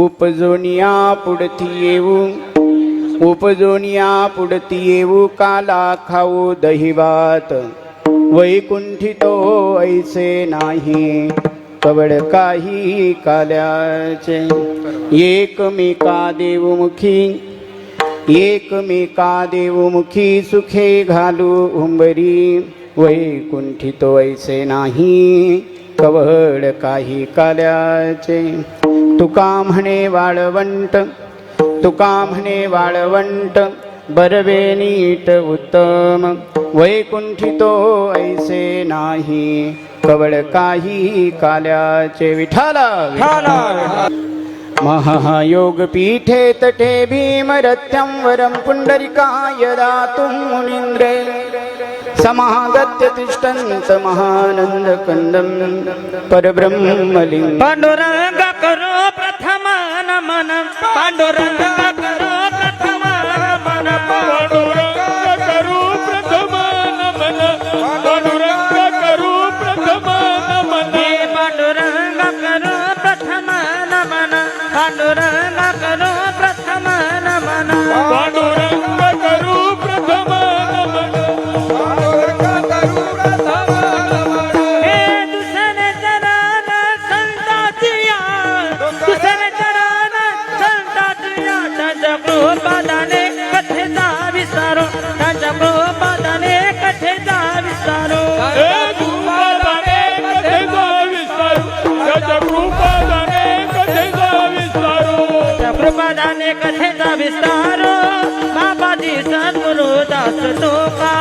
उपजोनिया पुढती येऊ उपजोनिया पुढती येऊ काला खाऊ दहिवात। वैकुंठितो ऐसे नाही, कवड काही काल्याचे. एकमेका देवमुखी एकमेका देवमुखी सुखे घालू उंबरी. वैकुंठितो ऐसे नाही, कवड काही काल्याचे. तुका म्हणे वाळवंट, तुका म्हणे वाळवंट, बरवे नीट उत्तम. वैकुंठितो ऐसे नाही. कवळ काही काल्याचे विठाला महायोग पीठे तटे भीमरथ्यं वरं पुण्डरिकाय दातुं मुनीन्द्रे. समागत्य तिष्ठन्त महानन्दकन्दं परब्रह्मलिङ्गम् पांडुरंग करो प्रथम नमन. पांडुरंग करो विस्तार बाबाजी सद्गुरु दास तो का?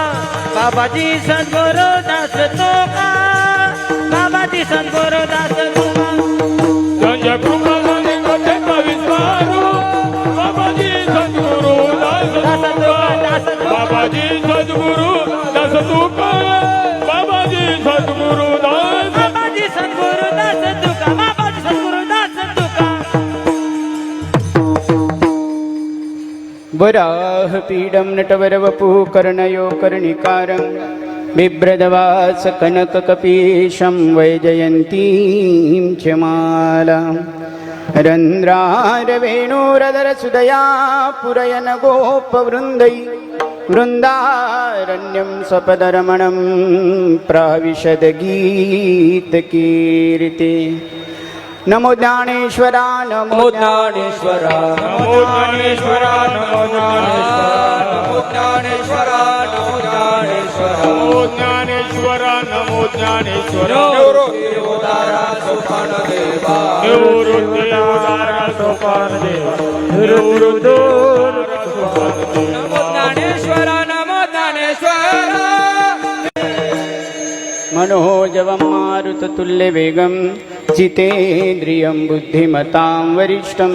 बाबाजी सद्गुरु दास तो का? बाबाजी सद्गुरु दास तो का? वराह पीडं नटवरवपुः कर्णयो कर्णिकारं बिभ्रदवास कनककपीशं वैजयन्तीं च मालाम् रन्ध्रारवेणुरदरसुदया पुरयन गोपवृन्दै वृन्दारण्यं सपदरमणं प्राविशदगीतकीर्ति नमो ज्ञानेश्वरा नमो ज्ञानेश्वरा। नमो ज्ञानेश्वरा नमो ज्ञानेश्वरा। नमो ज्ञानेश्वरा नमो ज्ञानेश्वरा। निवृत्ती उदारा सोपान देवा निवृत्ती ज्ञानेश्वरा। मनोजवं मारुततुल्यवेगं जितेन्द्रियं बुद्धिमतां वरिष्ठं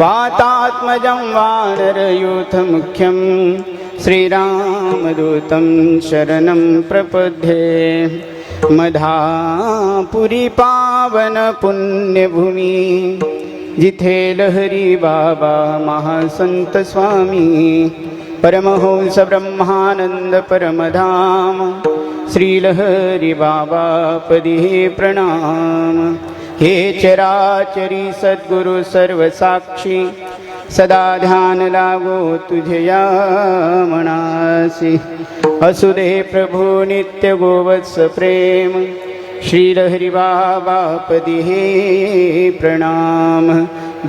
वातात्मजं वानरयूथमुख्यं श्रीरामदूतं शरणं प्रपद्ये मधापुरी पावन पुण्यभूमी जिथे लहरी बाबा महासंत स्वामी परमहंस ब्रह्मानंद परमधाम श्रीलहरी बाबापदी प्रणाम। हे चराचरी सद्गुरु सर्वसाक्षी सदा ध्यान लागो तुझया मनासी असुदे प्रभु नित्य गोवत्स प्रेम श्रीलहरी बाबापदी हे प्रणाम।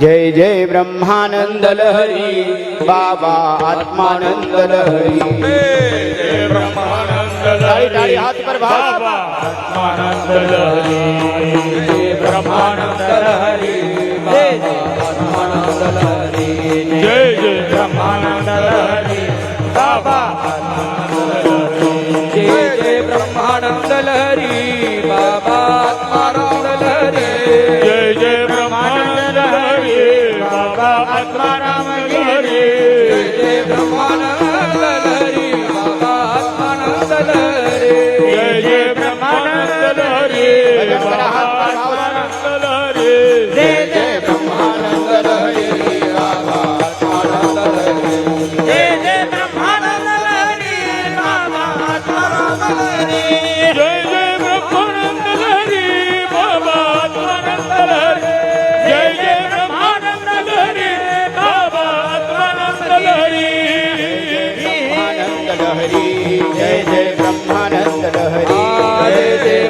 जय जय ब्रह्मानंद लहरी बाबा आत्मानंद लहरी ब्रह्मानंद टाळी, टाळी, हात पर भाव. बाबा आत्मानंद लहरी ब्रह्मानंद लहरी जय जय जय जय ब्रह्मानंद लहरी जय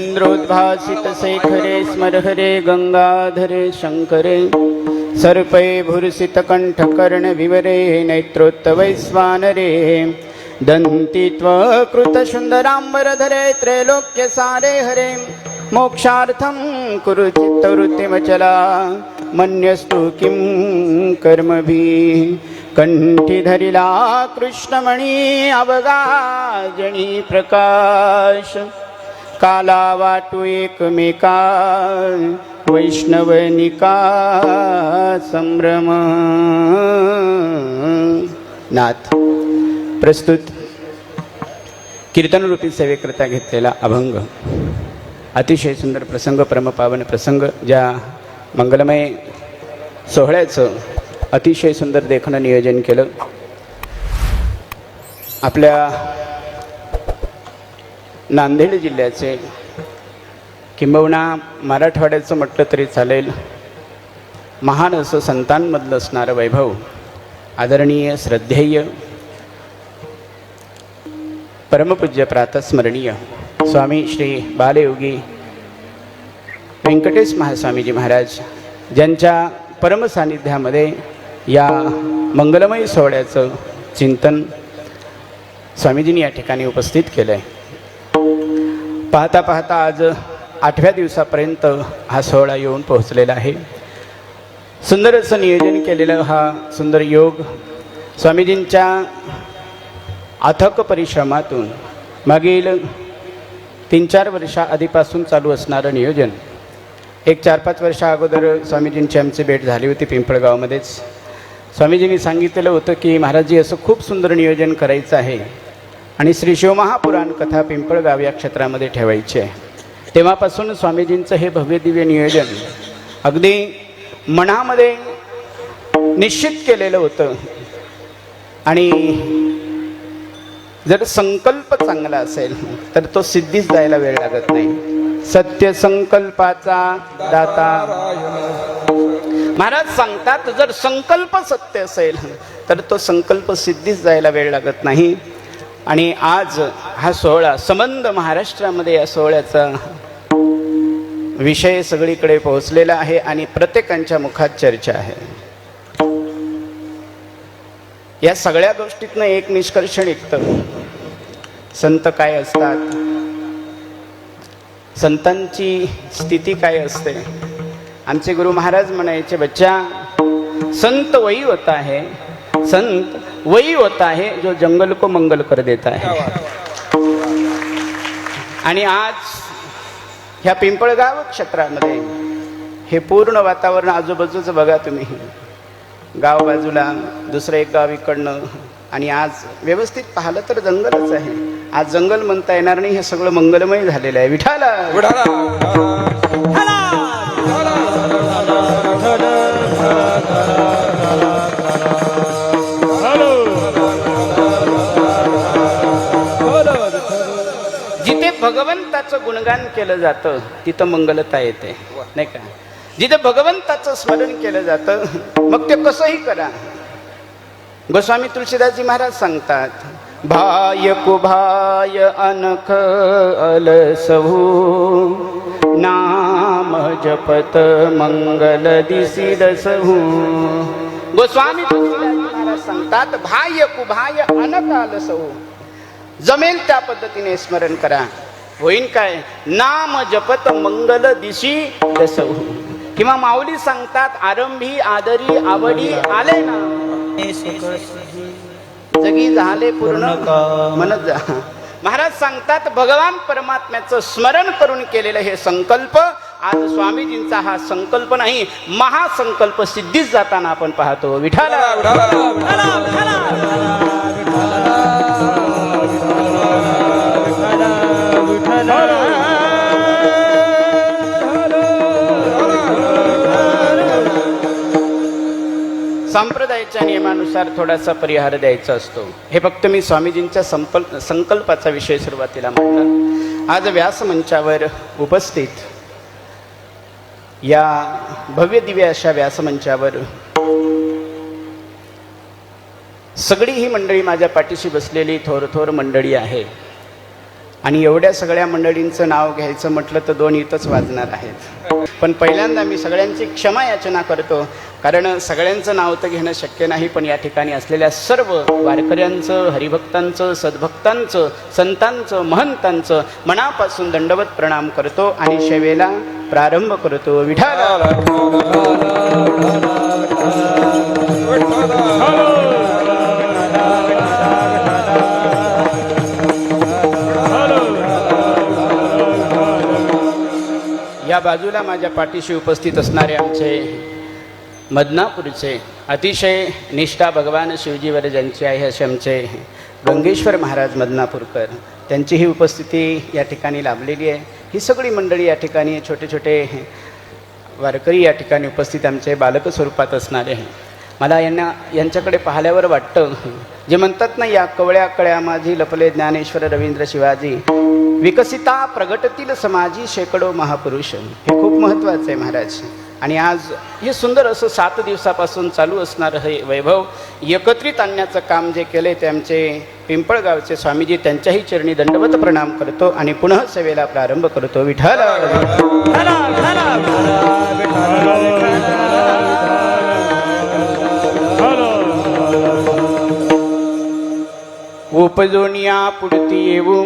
चंद्रोद्भासित शेखरे स्मर हरे गंगाधरे शंकरे। सर्पे विवरे नेत्रोत्तवैश्वानरे दन्ति त्वकृत सुन्दराम्बरधरे त्रैलोक्य सारे हरे। मोक्षार्थं कुरु चित्तवृत्तिमचला मन्यस्तु किं कर्मभिः? कण्ठिधरिला कृष्णमणि कृष्णमणी अवगाजणी प्रकाश। काला वाटू एकमेका वैष्णवनिका संभ्रम। नाथ प्रस्तुत कीर्तनरूपी सेवेकरता घेतलेला अभंग अतिशय सुंदर प्रसंग परमपावन प्रसंग ज्या मंगलमय सोहळ्याचं अतिशय सुंदर देखणं नियोजन केलं. आपल्या नांदेड जिल्ह्याचे. किंबहुना मराठवाड्याचं म्हटलं तरी चालेल. महान असं संतांमधलं असणारं वैभव आदरणीय श्रद्धेय परमपूज्य प्रातस्मरणीय स्वामी श्री बालयोगी व्यंकटेश महास्वामीजी महाराज ज्यांच्या परमसान्निध्यामध्ये या मंगलमय सोहळ्याचं चिंतन स्वामीजींनी या ठिकाणी उपस्थित केलं आहे पाहता पाहता आज आठव्या दिवसापर्यंत हा सोहळा येऊन पोहोचलेला आहे. सुंदर असं नियोजन केलेलं हा सुंदर योग स्वामीजींच्या अथक परिश्रमातून मागील तीन चार वर्षा आधीपासून चालू असणारं नियोजन. एक चार पाच वर्षा अगोदर स्वामीजींची आमची भेट झाली होती पिंपळगावमध्येच. स्वामीजींनी सांगितलेलं होतं की महाराजजी असं खूप सुंदर नियोजन करायचं आहे. आणि श्री शिवमहापुराण कथा पिंपळगाव या क्षेत्रामध्ये ठेवायची आहे. तेव्हापासून स्वामीजींचं हे भव्य दिव्य नियोजन अगदी मनामध्ये निश्चित केलेलं होतं. आणि जर संकल्प चांगला असेल तर तो सिद्धीच जायला वेळ लागत नाही. सत्य संकल्पाचा दाता. महाराज सांगतात जर संकल्प सत्य असेल तर तो संकल्प सिद्धीच जायला वेळ लागत नाही. आणि आज हा सोहळा संबंध महाराष्ट्रामध्ये या सोहळ्याचा विषय सगळीकडे पोहोचलेला आहे आणि प्रत्येकांच्या मुखात चर्चा आहे. या सगळ्या गोष्टीतनं एक निष्कर्ष निघतं. संत काय असतात? संतांची स्थिती काय असते? आमचे गुरु महाराज म्हणायचे बच्चा संत वही होता है. संत वही होता है जो जंगल को मंगल कर देता है। आणि आज ह्या पिंपळगाव क्षेत्रामध्ये हे पूर्ण वातावरण आजूबाजूचं बघा तुम्ही. गाव बाजूला दुसरं एक गाव इकडनं आणि आज व्यवस्थित पाहिलं तर जंगलच आहे. आज जंगल म्हणता येणार नाही हे सगळं मंगलमय झालेलं आहे. विठाला भगवंताचं गुणगान केलं जातं तिथं मंगलता येते नाही का? जिथं भगवंताचं स्मरण केलं जातं मग ते कसंही करा. गोस्वामी तुळशीदासजी महाराज सांगतात भाय कुभाय अनख अलसहू नाम जपत मंगल दिसी दसहू. गोस्वामी महाराज सांगतात भाय कुभाय अनक अलसहू जमेल त्या पद्धतीने स्मरण करा. होईन काय? नाम जपत मंगल दिशी किंवा माऊली सांगतात आरंभी आदरी आवडी आले ना. जगी झाले पूर्ण म्हणत जा महाराज सांगतात भगवान परमात्म्याचं स्मरण करून केलेलं हे संकल्प आज स्वामीजींचा हा संकल्प नाही महासंकल्प सिद्धीच जाताना आपण पाहतो. विठाला संप्रदायाच्या नियमानुसार थोडासा परिहार द्यायचा असतो. हे फक्त मी स्वामीजींच्या संपल संकल्पाचा विषय सुरुवातीला म्हटला. आज व्यासमंचावर उपस्थित या भव्य दिव्य अशा व्यासमंचावर सगळी ही मंडळी माझ्या पाठीशी बसलेली थोर थोर मंडळी आहे. आणि एवढ्या सगळ्या मंडळींचं नाव घ्यायचं म्हटलं तर दोन इथंच वाजणार आहेत. पण पहिल्यांदा मी सगळ्यांची क्षमा याचना करतो कारण सगळ्यांचं नाव तर घेणं शक्य नाही पण या ठिकाणी असलेल्या सर्व वारकऱ्यांचं हरिभक्तांचं सद्भक्तांचं संतांचं महंतांचं मनापासून दंडवत प्रणाम करतो आणि शेवेला प्रारंभ करतो. विठा या बाजूला माझ्या पाठीशी उपस्थित असणारे आमचे मदनापूरचे अतिशय निष्ठा भगवान शिवजीवर ज्यांची आहे असे आमचे गंगेश्वर महाराज मदनापूरकर त्यांची ही उपस्थिती या ठिकाणी लाभलेली आहे. ही सगळी मंडळी या ठिकाणी छोटे छोटे वारकरी या ठिकाणी उपस्थित आमचे बालक स्वरूपात असणारे आहे मला यांना यांच्याकडे पाहिल्यावर वाटतं जे म्हणतात ना या कवळ्या कळ्या माझी लपले ज्ञानेश्वर रवींद्र शिवाजी विकसिता प्रगटतील समाजी शेकडो महापुरुष हे खूप महत्त्वाचं आहे महाराज आणि आज हे सुंदर असं सात दिवसापासून चालू असणारं हे वैभव एकत्रित आणण्याचं काम जे केले ते आमचे पिंपळगावचे स्वामीजी त्यांच्याही चरणी दंडवत प्रणाम करतो आणि पुन्हा सेवेला प्रारंभ करतो विठ्ठल उपजोनिया पुढती येऊ.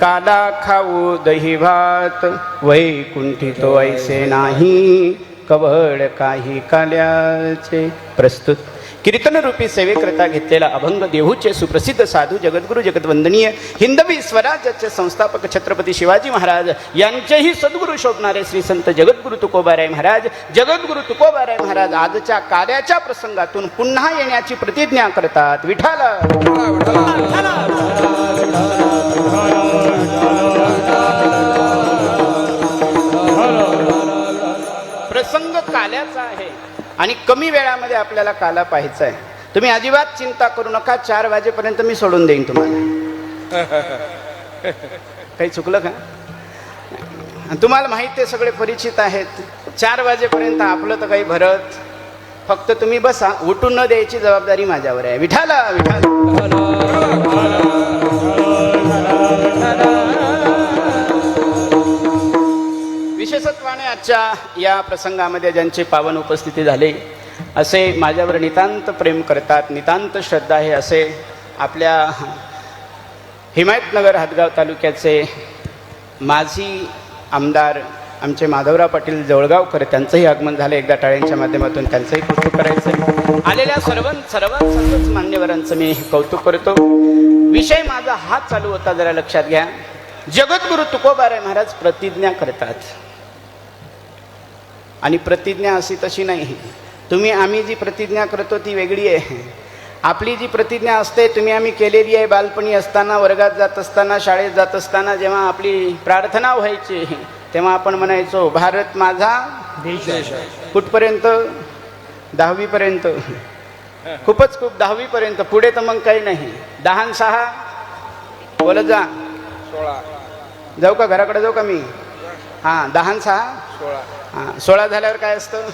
काला खाऊ दही भात वैकुंठी तो ऐसे नाही. कवड काही काल्याचे. प्रस्तुत कीर्तन रूपी सेवेकरता घेतलेला अभंग देहूचे सुप्रसिद्ध साधू जगद्गुरु जगद्वंदनीय हिंदवी स्वराज्याचे संस्थापक छत्रपती शिवाजी महाराज यांचेही सद्गुरू शोभणारे श्री संत जगद्गुरु तुकोबाराय महाराज जगद्गुरु तुकोबाराय महाराज आजच्या कार्याच्या प्रसंगातून पुन्हा येण्याची प्रतिज्ञा करतात. विठाला प्रसंग काल्याचा आहे. आणि कमी वेळामध्ये आपल्याला काला पाहायचा आहे. तुम्ही अजिबात चिंता करू नका चार वाजेपर्यंत मी सोडून देईन तुम्हाला. काही चुकलं का? तुम्हाला माहीत आहे सगळे परिचित आहेत. चार वाजेपर्यंत आपलं तर काही भरत. फक्त तुम्ही बसा उठून न द्यायची जबाबदारी माझ्यावर आहे. विठाला विठाला विशेषत्वाने आजच्या या प्रसंगामध्ये ज्यांची पावन उपस्थिती झाली असे माझ्यावर नितांत प्रेम करतात नितांत श्रद्धा आहे असे आपल्या हिमायतनगर हातगाव तालुक्याचे माजी आमदार आमचे माधवराव पाटील जवळगावकर त्यांचंही आगमन झालं. एकदा टाळ्यांच्या माध्यमातून त्यांचंही कौतुक करायचं आलेल्या सर्व सर्व सर्वच मान्यवरांचं मी कौतुक करतो. विषय माझा हात चालू होता जरा लक्षात घ्या. जगद्गुरु तुकोबाराय महाराज प्रतिज्ञा करतात. आणि प्रतिज्ञा अशी तशी नाही. तुम्ही आम्ही जी प्रतिज्ञा करतो ती वेगळी आहे. आपली जी प्रतिज्ञा असते तुम्ही आम्ही केलेली आहे बालपणी असताना वर्गात जात असताना शाळेत जात असताना जेव्हा आपली प्रार्थना व्हायची तेव्हा आपण म्हणायचो भारत माझा कुठपर्यंत? दहावीपर्यंत. खूपच खूप दहावीपर्यंत. पुढे तर मग काही नाही. दहा सहा बोलत जा. जाऊ का घराकडे जाऊ का मी? हां दहा सहा. सोळा. हां सोळा झाल्यावर काय असतं?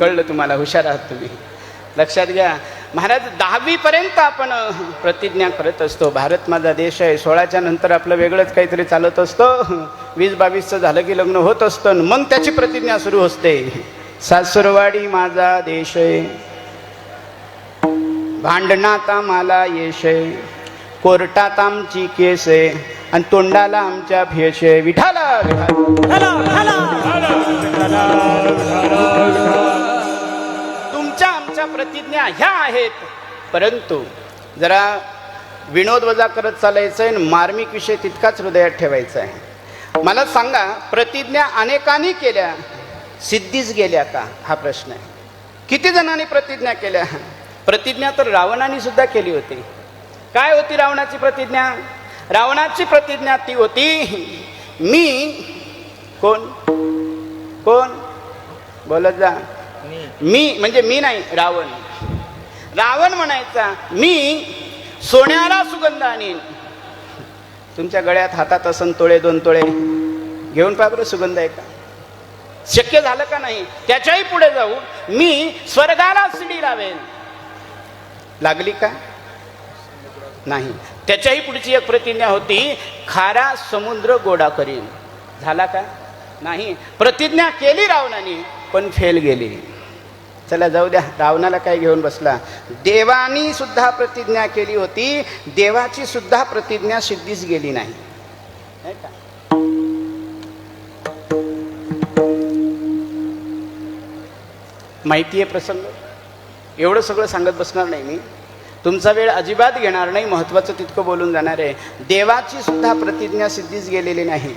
कळलं तुम्हाला हुशार आहात तुम्ही. लक्षात घ्या. महाराज दहावीपर्यंत आपण प्रतिज्ञा करत असतो. भारत माझा देश आहे. सोळाच्या नंतर आपलं वेगळंच काहीतरी चालत असतं. वीस बावीसचं झालं की लग्न होत असतं आणि मग त्याची प्रतिज्ञा सुरू असते. सासुरवाडी माझा देश आहे. भांडणात आम्हाला यश आहे. कोर्टात आमची केस आहे. आणि तोंडाला आमच्या आहे विठाला तुमच्या आमच्या प्रतिज्ञा ह्या आहेत. परंतु जरा विनोद वजा करत चालायचं आहे आणि मार्मिक विषय तितकाच हृदयात ठेवायचा आहे. मला सांगा प्रतिज्ञा अनेकांनी केल्या सिद्धीच गेल्या का? हा प्रश्न आहे. किती जणांनी प्रतिज्ञा केल्या? प्रतिज्ञा तर रावणाने सुद्धा केली होती. काय होती रावणाची प्रतिज्ञा? रावणाची प्रतिज्ञा ती होती मी कोण? कोण? बोलत जा. मी. म्हणजे मी नाही रावण. रावण म्हणायचा मी सोन्याला सुगंध आणीन. तुमच्या गळ्यात हातात असन तोळे दोन तोळे. घेऊन बरं सुगंध आहे का? शक्य झालं का नाही? त्याच्याही पुढे जाऊ. मी स्वर्गाला शिडी लावेन. लागली का? नाही. त्याच्याही पुढची एक प्रतिज्ञा होती खारा समुद्र गोडा करीन. झाला का? नाही. प्रतिज्ञा केली रावणाने पण फेल गेली. चला जाऊ द्या रावणाला काय घेऊन बसला? देवानी सुद्धा प्रतिज्ञा केली होती देवाची सुद्धा प्रतिज्ञा सिद्धीच गेली नाही. का? माहिती आहे प्रसंग? एवढं सगळं सांगत बसणार नाही मी. तुमचा वेळ अजिबात घेणार नाही महत्त्वाचं तितकं बोलून जाणार आहे. देवाची सुद्धा प्रतिज्ञा सिद्धीच गेलेली नाही.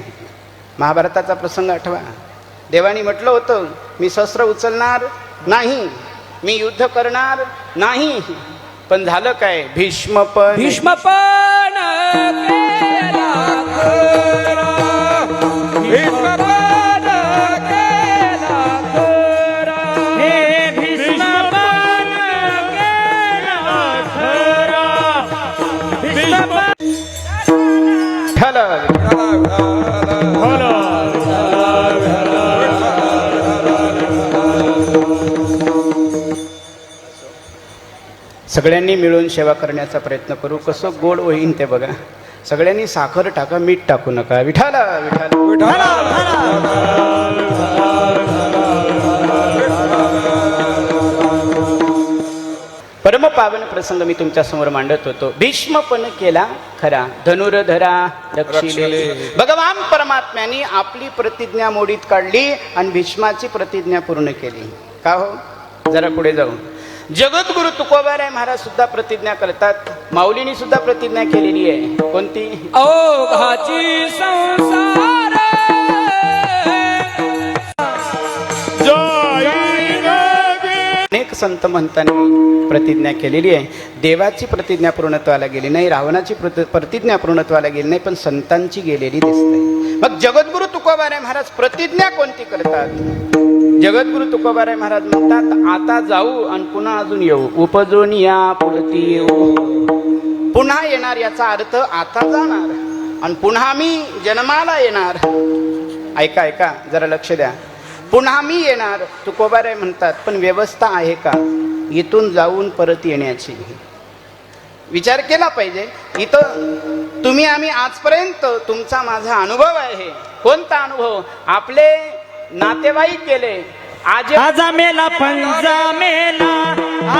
महाभारताचा प्रसंग आठवा. देवानी म्हटलं होतं मी शस्त्र उचलणार नाही मी युद्ध करणार नाही. पण झालं काय? भीष्म पण. भीष्म पण. सगळ्यांनी मिळून सेवा करण्याचा प्रयत्न करू. कसं गोड होईन ते बघा. सगळ्यांनी साखर टाका मीठ टाकू नका. विठाला विठाला. परमपावन प्रसंग मी तुमच्यासमोर मांडत होतो. भीष्म पण केला खरा. धनुर्धरा रक्षिले. भगवान परमात्म्याने आपली प्रतिज्ञा मोडीत काढली आणि भीष्माची प्रतिज्ञा पूर्ण केली. का हो? जरा पुढे जाऊ. जगद्गुरु तुकोबाराय महाराज सुद्धा प्रतिज्ञा करतात. माऊलीनी सुद्धा प्रतिज्ञा केलेली आहे. कोणती? अवघाची संसार. संत महंतांनी प्रतिज्ञा केलेली आहे. देवाची प्रतिज्ञा पूर्णत्वाला गेली नाही रावणाची प्रति प्रतिज्ञा पूर्णत्वाला गेली नाही पण संतांची गेलेली दिसते. मग जगद्गुरु तुकोबाराय महाराज प्रतिज्ञा कोणती करतात? जगद्गुरु तुकोबाराय महाराज म्हणतात आता जाऊ आणि पुन्हा अजून येऊ. उपजून या पुढती येऊ. पुन्हा येणार याचा अर्थ आता जाणार आणि पुन्हा मी जन्माला येणार. ऐका ऐका जरा लक्ष द्या. पुन्हा मी येणार. तुकोबाराय म्हणतात पण व्यवस्था आहे का? इथून जाऊन परत येण्याची विचार केला पाहिजे. इथं तुम्ही आम्ही आजपर्यंत तुमचा माझा अनुभव आहे. कोणता अनुभव? आपले नातेवाईक गेले आज आजा मेला पंजा मेला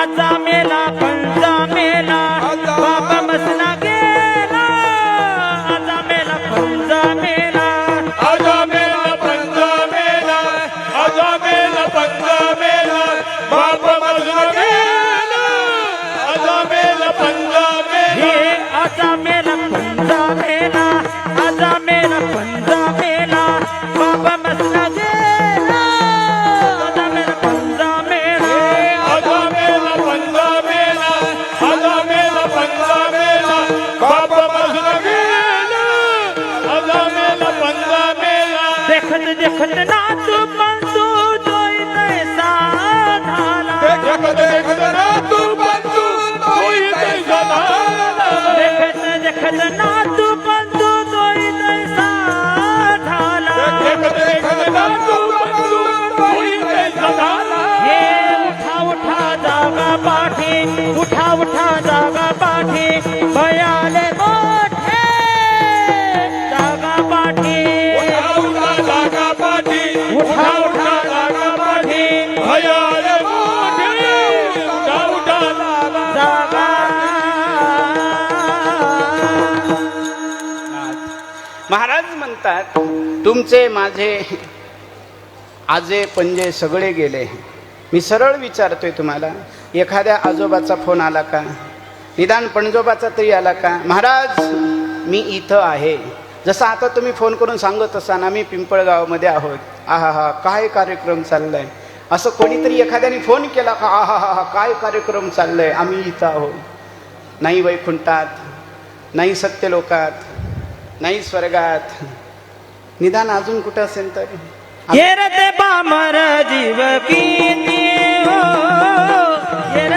आजा मेला पंजा मेला. बाप मजला गेला आजा मेला पंजा मेला देखत देखत नाचू पंचू तोय तैसा झाला देखत देखत ना तू बंधू तोही तैसा झाला देखत देखत नाचू उठा उठा जागा पाठी. भयाले मोठे. जागा पाठी. उठा उठा जागा पाठी. उठा उठा जागा पाठी. भयाले मोठे. उठा उठा जागा महाराज म्हणतात तुमचे माझे आजे पंजे सगळे गेले. मी सरळ विचारतोय तुम्हाला एखाद्या आजोबाचा फोन आला का? निदान पणजोबाचा तरी आला का? महाराज मी इथं आहे. जसं आता तुम्ही फोन करून सांगत असाल आम्ही पिंपळगावमध्ये आहोत. आहा हा काय कार्यक्रम चाललाय? असं कोणीतरी एखाद्याने फोन केला का? आहा हा हा काय कार्यक्रम चाललाय? आम्ही इथं आहोत. नाही वैकुंठात नाही सत्यलोकात नाही स्वर्गात. निदान अजून कुठं असेल तर? येरते जीव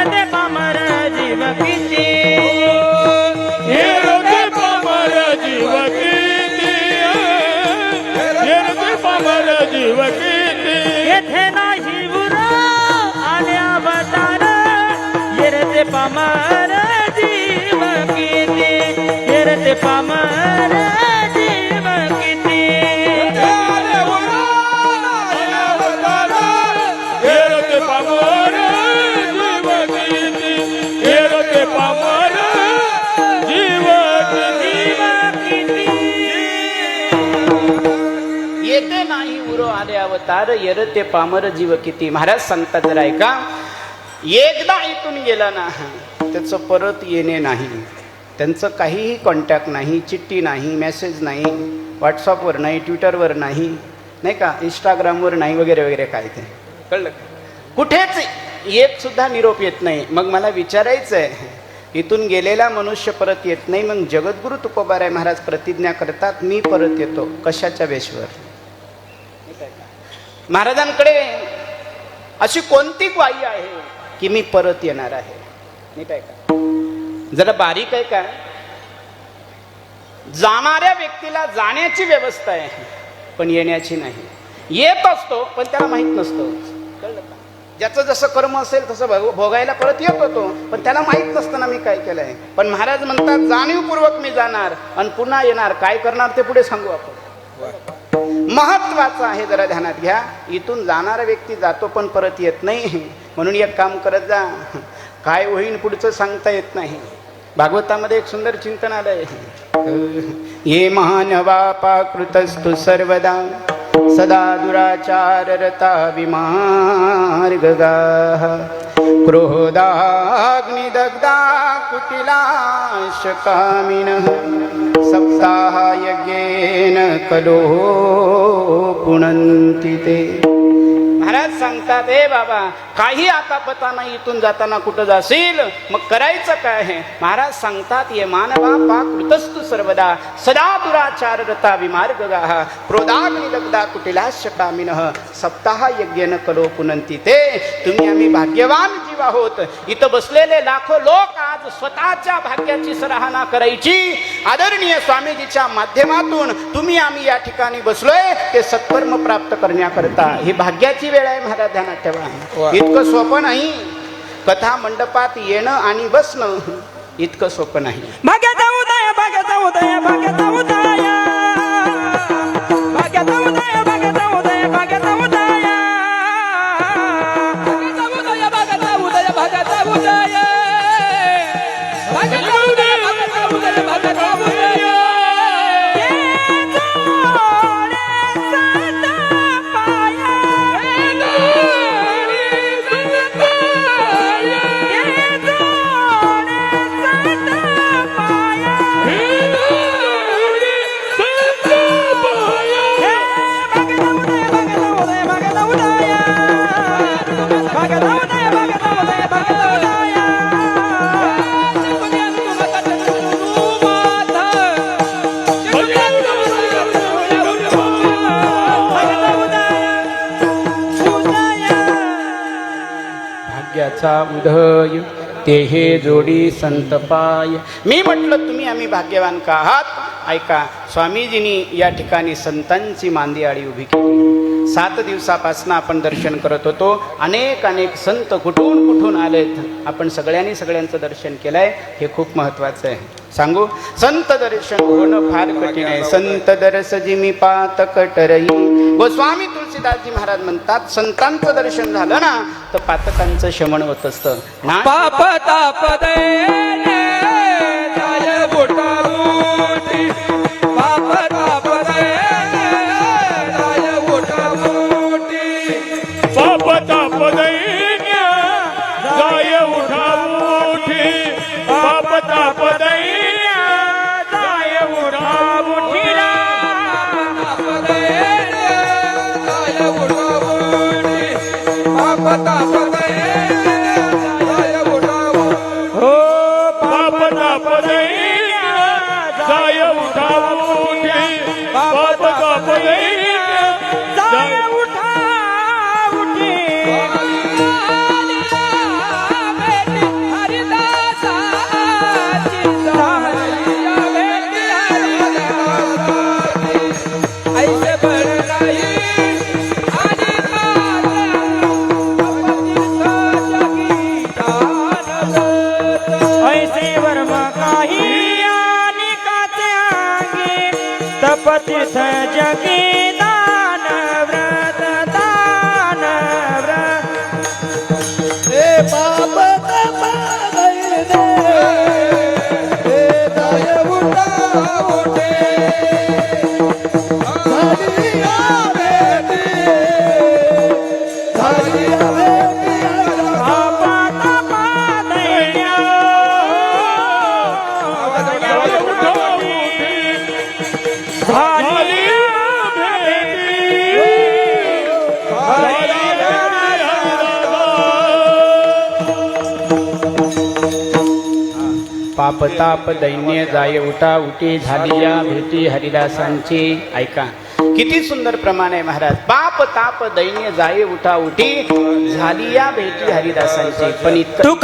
हो येरते पामर जीव किती हे रते पामर जीव किती रते पामर जीव किती येथे नाही उर आले अवतार. येरते पामर जीव किती येरते पामर तार यर येरते पामर जीव किती? महाराज सांगतात जरा ऐका. एकदा इथून गेला ना त्याचं परत येणे नाही. त्यांचं काहीही कॉन्टॅक्ट नाही चिठ्ठी नाही मेसेज नाही व्हॉट्सअपवर नाही ट्विटरवर नाही नाही का? इंस्टाग्रामवर नाही वगैरे वगैरे काय ते. कळलं कुठेच येत सुद्धा निरोप येत नाही. मग मला विचारायचं आहे इथून गेलेला मनुष्य परत येत नाही मग जगद्गुरु तुकोबाराय महाराज प्रतिज्ञा करतात मी परत येतो. कशाच्या वेशवर? महाराजांकडे अशी कोणती ग्वाही आहे की मी परत येणार आहे? नीट आहे का जरा बारीक आहे का जाणाऱ्या व्यक्तीला जाण्याची व्यवस्था आहे पण येण्याची नाही. येत असतो पण त्याला माहीत नसतो. कळलं का? ज्याचं जसं कर्म असेल तसं भोग- भोगायला परत येत होतो पण त्याला माहीत नसतं ना मी काय केलंय? पण महाराज म्हणतात जाणीवपूर्वक मी जाणार आणि पुन्हा येणार. काय करणार ते पुढे सांगू आपण. महत्वाचं आहे जरा ध्यानात घ्या. इथून जाणारा व्यक्ती जातो पण परत येत नाही. म्हणून एक काम करत जा. काय होईन पुढचं सांगता येत नाही. भागवतामध्ये एक सुंदर चिंतन आलंय. ये मानवा पाकृतस्तु सर्वदा. सदा दुराचाररता विमार्गगा। क्रोधाग्निदग्धा कुटिलाशकामिनः सप्ताहयज्ञेन कलो पुनन्ति ते। महाराज सांगतात हे बाबा काही आता पता नाही इथून जाताना कुठं जाशील? मग करायचं काय आहे? महाराज सांगतात ये मानवा पाकृतस्तु सर्वदा सदा दुराचाररता विमार्गगाः क्रोधाग्नि दग्धा कुटिलाश्य कामिनः सप्ताह यज्ञेन करो पुनंती ते। तुम्ही आम्ही भाग्यवान जीव आहोत। इथं बसलेले लाखो लोक आज स्वतःच्या भाग्याची सराहना करायची. आदरणीय स्वामीजीच्या माध्यमातून तुम्ही आम्ही या ठिकाणी बसलोय ते सत्कर्म प्राप्त करण्याकरता. ही भाग्याची वेळ आहे महाराज ध्यानात ठेवा इतकं सोपं नाही. कथा मंडपात येणं आणि बसणं इतकं सोपं नाही. भाग्याचा उदय ते हे जोडी संतपाय मी म्हटलं तुम्ही आम्ही भाग्यवान का आहात? ऐका स्वामीजींनी या ठिकाणी संतांची मांदियाळी उभी केली. सात दिवसापासून आपण दर्शन करत होतो. अनेक अनेक संत कुठून कुठून आलेत? आपण सगळ्यांनी सगळ्यांचं दर्शन केलंय. हे खूप महत्वाचं आहे. सांगू? संत दर्शन होणं फार कठीण आहे. संत दरस जिमी पात कटरई. गोस्वामी तुलसीदासजी महाराज म्हणतात संतांचं दर्शन झालं ना तर पातकांचं शमन होत असतं. माता पति सजगी दान व्रत दान व्रत। हे बाप प्रताप दैन्य जाय उठा उठी झाली या भेटी हरिदासांची. ऐका. किती सुंदर प्रमाण आहे महाराज. बाप ताप दैन्य जाय उठा उठी झाली या भेटी हरिदासांची. पण इतकं